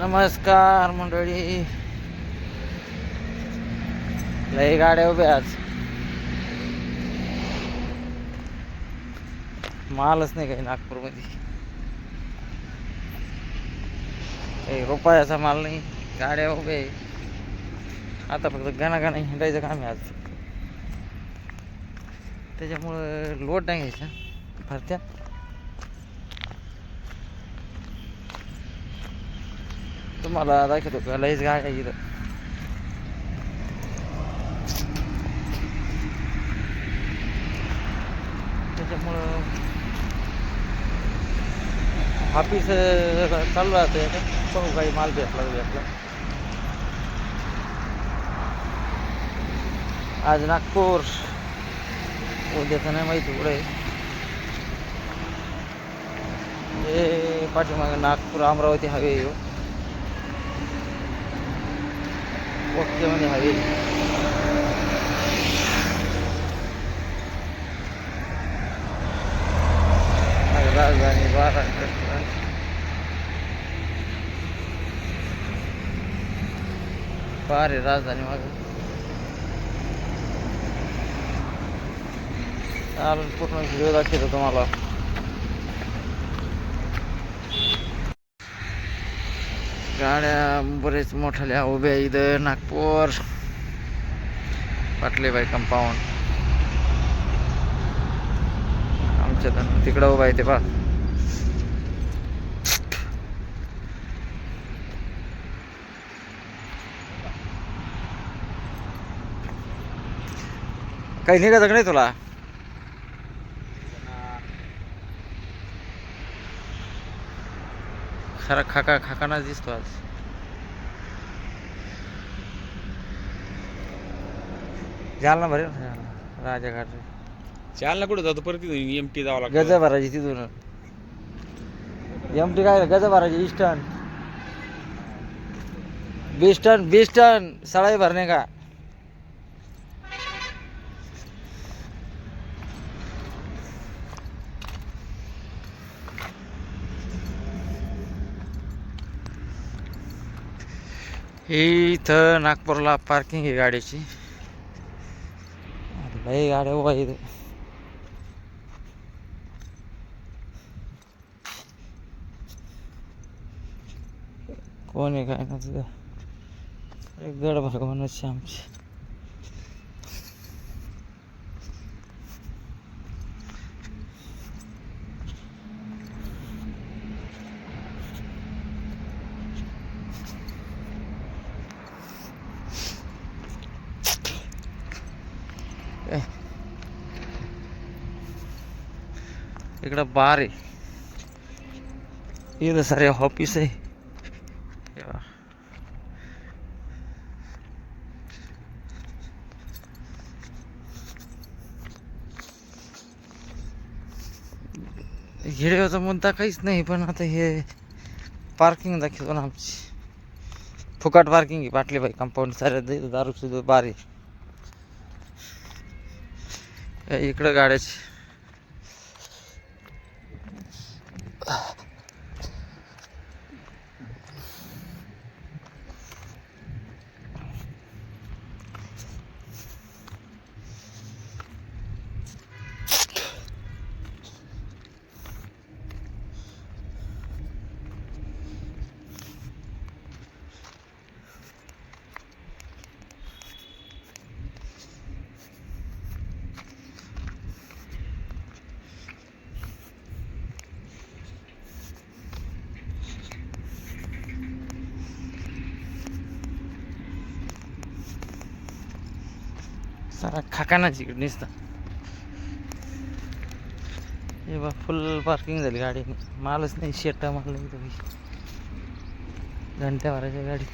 नमस्कार मंडळी. लय गाड्या उभ्या आज मालच नाही काही नागपूरमध्ये. काही रुपयाचा माल नाही गाड्या उभ्या आहे आता फक्त गाणा गाणं हिंडायचं काम आहे आज. त्याच्यामुळं लोट नाही घ्यायचा. भरत्या. तुम्हाला दाखवतो का? लईच गाड्या आहे इथं. त्याच्यामुळं ऑफिस चालू राहते पाहू काही माल भेटला भेटला. आज नागपूर. उद्याचं नाही माहिती पुढे. हे पाठीमागे नागपूर अमरावती हवे येऊ ओके हवे राजधानी महाराष्ट्र पार आहे राजधानी माग चालेल पूर्ण व्हिडिओ दाखवतो तुम्हाला गाड्या बरेच मोठ्या उभ्या इथं नागपूर. पाटलेबाई कंपाऊंड आमच्या तर तिकडं उभा आहे ते पा काही निघायचं का नाही तुला? खरा खाका खाकानाच दिसतो आज. जालना भरेल जालना. राजाघाट. चालना कुठं जातो? परत एम टी जावं लागतं. गजा भरायची तिथून. एम टी काय गजा भरायची इस्टर्न बिस्टर्न बिस्टर्न. सळाई भरणे का? ही इथं नागपूरला पार्किंग आहे गाडीची. लई गाड्या उभा इथे कोण आहे काय ना तुझं एक गड भगवानच आमची. इकडं बार आहे. इथं सारे ऑफिस आहे. या. मुद्दा काहीच नाही पण आता हे पार्किंग दाखवतो ना आमची. फुकाट पार्किंग आहे पाटलीबाई कंपाऊंड सारे दारू सुद्धा बार आहे. इकडं गाड्याची. 拜。सारा खाकानाच इकडे नुसतं. हे बा फुल पार्किंग झाली गाडी मालच नाही शेटा माल नाही घंट्या भरायच्या गाडीत.